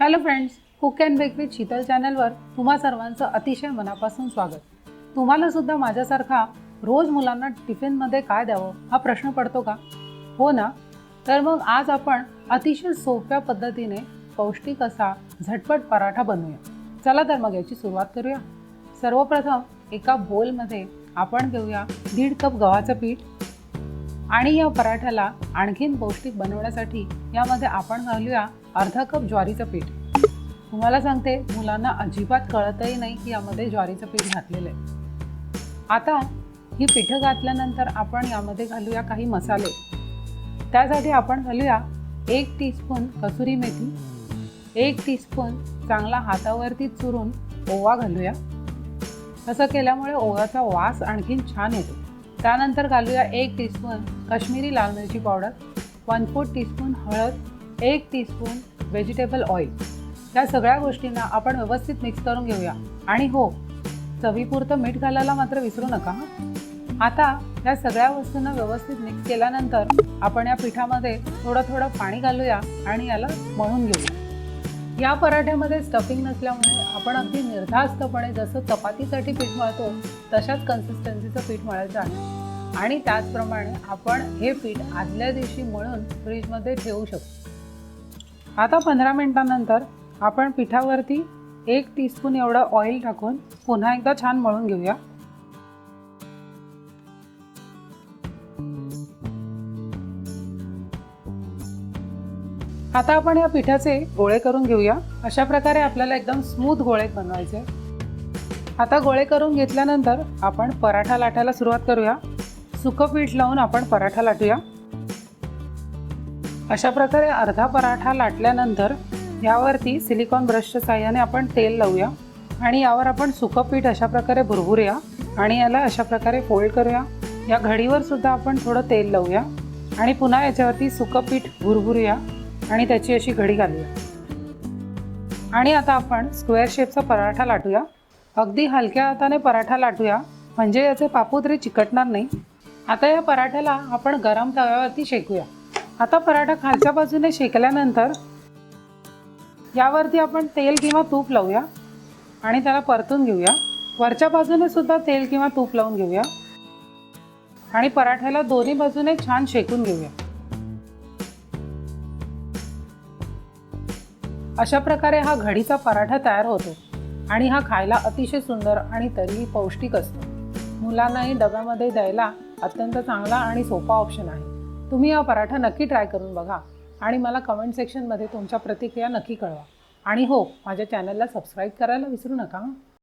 Hello friends cook and bake with Sheetal चॅनलवर तुम्हा सर्वांचं अतिशय मनापासून स्वागत. तुम्हाला सुद्धा माझ्यासारखा रोज मुलांना टिफिनमध्ये काय द्यावं हा प्रश्न पडतो का? हो ना? तर मग आज आपण अतिशय सोप्या पद्धतीने पौष्टिक असा झटपट पराठा बनवूया. चला तर मग याची सुरुवात करूया. सर्वप्रथम एका बोलमध्ये आपण घेऊया दीड कप गव्हाचं पीठ आणि या पराठ्याला आणखीन पौष्टिक बनवण्यासाठी यामध्ये आपण घालूया अर्धा कप ज्वारीचं पीठ. तुम्हाला सांगते मुलांना अजिबात कळतही नाही की यामध्ये ज्वारीचं पीठ घातलेलं आहे. आता ही पिठं घातल्यानंतर आपण यामध्ये घालूया काही मसाले. त्यासाठी आपण घालूया एक टीस्पून कसुरी मेथी एक टीस्पून चांगला हातावरती चुरून ओवा घालूया. तसं केल्यामुळे ओव्याचा वास आणखीन छान येतो. त्यानंतर घालूया एक टीस्पून काश्मीरी लाल मिरची पावडर. वन फोर्थ टीस्पून हळद एक टीस्पून व्हेजिटेबल ऑइल या सगळ्या गोष्टींना आपण व्यवस्थित मिक्स करून घेऊया. आणि हो चवीपुरतं मीठ घालायला मात्र विसरू नका आता या सगळ्या वस्तूंना व्यवस्थित मिक्स केल्यानंतर आपण या पिठामध्ये थोडं थोडं पाणी घालूया आणि याला मळून घेऊया. या पराठ्यामध्ये स्टफिंग नसल्यामुळे आपण अगदी निर्धास्तपणे जसं चपातीसाठी पीठ मळतो तशाच कन्सिस्टन्सीचं पीठ मळायचं आहे. आणि त्याचप्रमाणे आपण हे पीठ आदल्या दिवशी मळून फ्रीजमध्ये ठेवू शकतो. आता पंधरा मिनिटांनंतर आपण पिठावरती एक टीस्पून एवढं ऑइल टाकून पुन्हा एकदा छान मळून घेऊया. आता आपण या पिठाचे गोळे करून घेऊया. अशा प्रकारे आपल्याला एकदम स्मूथ गोळे बनवायचे. आता गोळे करून घेतल्यानंतर आपण पराठा लाटायला सुरुवात करूया. सुकं पीठ लावून आपण पराठा लाटूया. अशा प्रकारे अर्धा पराठा लाटल्यानंतर यावरती सिलिकॉन ब्रशच्या साह्याने आपण तेल लावूया आणि यावर आपण सुकं पीठ अशा प्रकारे भुरभुरूया आणि याला अशा प्रकारे फोल्ड करूया. या घडीवर सुद्धा आपण थोडं तेल लावूया आणि पुन्हा याच्यावरती सुकं पीठ भुरभुरूया आणि त्याची अशी घडी घालूया. आणि आता आपण स्क्वेअर शेपचा पराठा लाटूया. अगदी हलक्या हाताने पराठा लाटूया. म्हणजे याचे पापू तरी चिकटणार नाही. आता या पराठ्याला आपण गरम तव्यावरती शेकूया. आता पराठा खालच्या बाजूने शेकल्यानंतर यावरती आपण तेल किंवा तूप लावूया आणि त्याला परतून घेऊया. वरच्या बाजूने सुद्धा तेल किंवा तूप लावून घेऊया. आणि पराठ्याला दोन्ही बाजूने छान शेकून घेऊया. अशा प्रकारे हा घडीचा पराठा तयार होतो आणि हा खायला अतिशय सुंदर आणि तरीही पौष्टिक असतो. मुलांनाही डब्यामध्ये द्यायला अत्यंत चांगला आणि सोपा ऑप्शन आहे. तुम्ही हा पराठा नक्की ट्राय करून बघा आणि मला कमेंट सेक्शनमध्ये तुमच्या प्रतिक्रिया नक्की कळवा. आणि हो माझ्या चॅनलला सबस्क्राईब करायला विसरू नका.